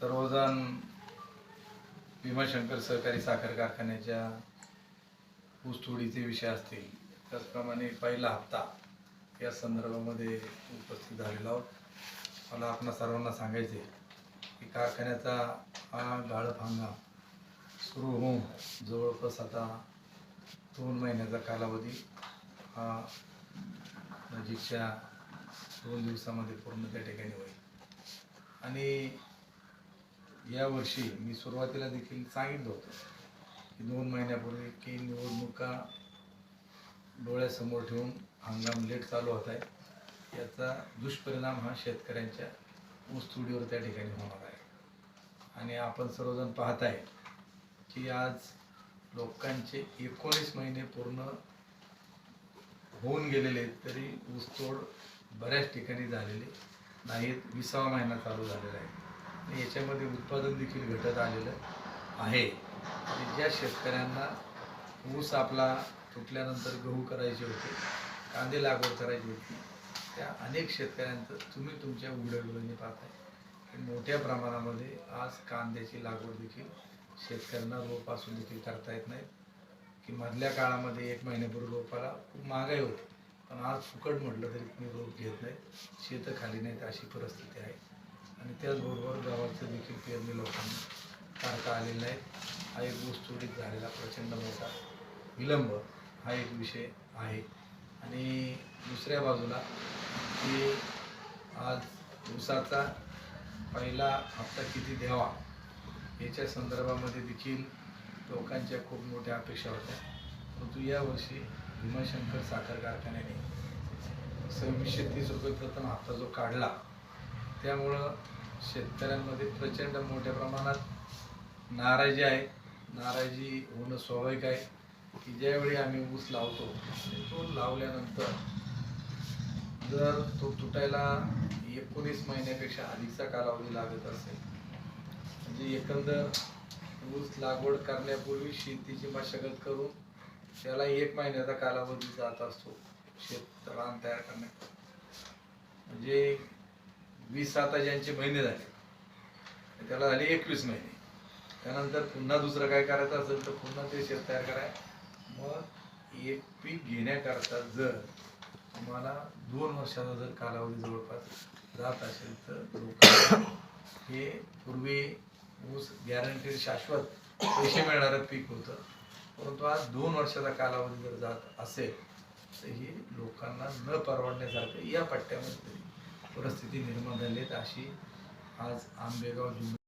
सर्वजण भीमाशंकर सहकारी साखर कारखान्याच्या ऊसतोडीचे विषय असतील. त्याचप्रमाणे पहिला हप्ता या संदर्भामध्ये उपस्थित झालेलो आहोत. मला आपणा सर्वांना सांगायचे की कारखान्याचा हा गाळप हंगाम सुरू होऊन जवळपास आता दोन महिन्याचा कालावधी हा नजीकच्या दोन दिवसामध्ये पूर्ण त्या ठिकाणी होईल. आणि यावर्षी मी सुरुवातीला देखील सांगितलं होतं की दोन महिन्यापूर्वी की निवडणुका डोळ्यासमोर ठेवून हंगाम लेट चालू होत आहे. याचा दुष्परिणाम हा शेतकऱ्यांच्या ऊसतोडीवर त्या ठिकाणी होणार आहे. आणि आपण सर्वजण पाहत आहे की आज लोकांचे एकोणीस महिने पूर्ण होऊन गेलेले तरी ऊसतोड बऱ्याच ठिकाणी झालेली नाहीत. विसावा महिना चालू झालेला आहे. आणि याच्यामध्ये उत्पादन देखील घटत आलेलं आहे. आणि ज्या शेतकऱ्यांना ऊस आपला तुटल्यानंतर गहू करायचे होते कांदे लागवड करायची होती त्या अनेक शेतकऱ्यांचं तुम्ही तुमच्या उघड्या पाहताय. की मोठ्या प्रमाणामध्ये आज कांद्याची लागवड देखील शेतकऱ्यांना रोप असून देखील करता येत नाही. की मधल्या काळामध्ये एक महिन्यापूर्वी रोपाला खूप महागाई होती. पण आज फुकट म्हटलं तरी तुम्ही रोप घेत नाही शेतं खाली नाहीत अशी परिस्थिती आहे. आणि त्याचबरोबर गावाचं देखील पेरणी लोकांना काढता आलेलं नाही हा एक ऊसतोडीत झालेला प्रचंड मोठा विलंब हा एक विषय आहे. आणि दुसऱ्या बाजूला की आज ऊसाचा पहिला हप्ता किती द्यावा याच्या संदर्भामध्ये देखील लोकांच्या खूप मोठ्या अपेक्षा होत्या. परंतु यावर्षी भीमाशंकर साखर कारखान्याने सव्वीसशे तीस रुपये प्रथम हप्ता जो काढला त्यामुळं शेतकऱ्यांमध्ये प्रचंड मोठ्या प्रमाणात नाराजी आहे. नाराजी होणं स्वाभाविक आहे की ज्यावेळी आम्ही ऊस लावतो तो लावल्यानंतर जर तो तुटायला एकोणीस महिन्यापेक्षा अधिकचा कालावधी लागत असेल म्हणजे एकंदर ऊस लागवड करण्यापूर्वी शेतीची मशागत करून त्याला एक महिन्याचा कालावधी जात असतो शेत रान तयार करण्यात. म्हणजे वीस सात ज्यांचे महिने झाले. त्याला झाले एकवीस महिने. त्यानंतर पुन्हा दुसरं काय करायचं असेल तर पुन्हा ते शेत तयार कराय मग एक पीक घेण्याकरता जर तुम्हाला दोन वर्षाचा जर कालावधी जवळपास जात असेल तर लोक हे पूर्वी ऊस गॅरंटीड शाश्वत पैसे मिळणारं पीक होतं. परंतु आज दोन वर्षाचा कालावधी जर जात असेल तर हे लोकांना न परवडण्यासारखं या पट्ट्यामध्ये तरी परिस्थिती निर्माण झाली आहे. अशी आज आंबेगाव जिल्हा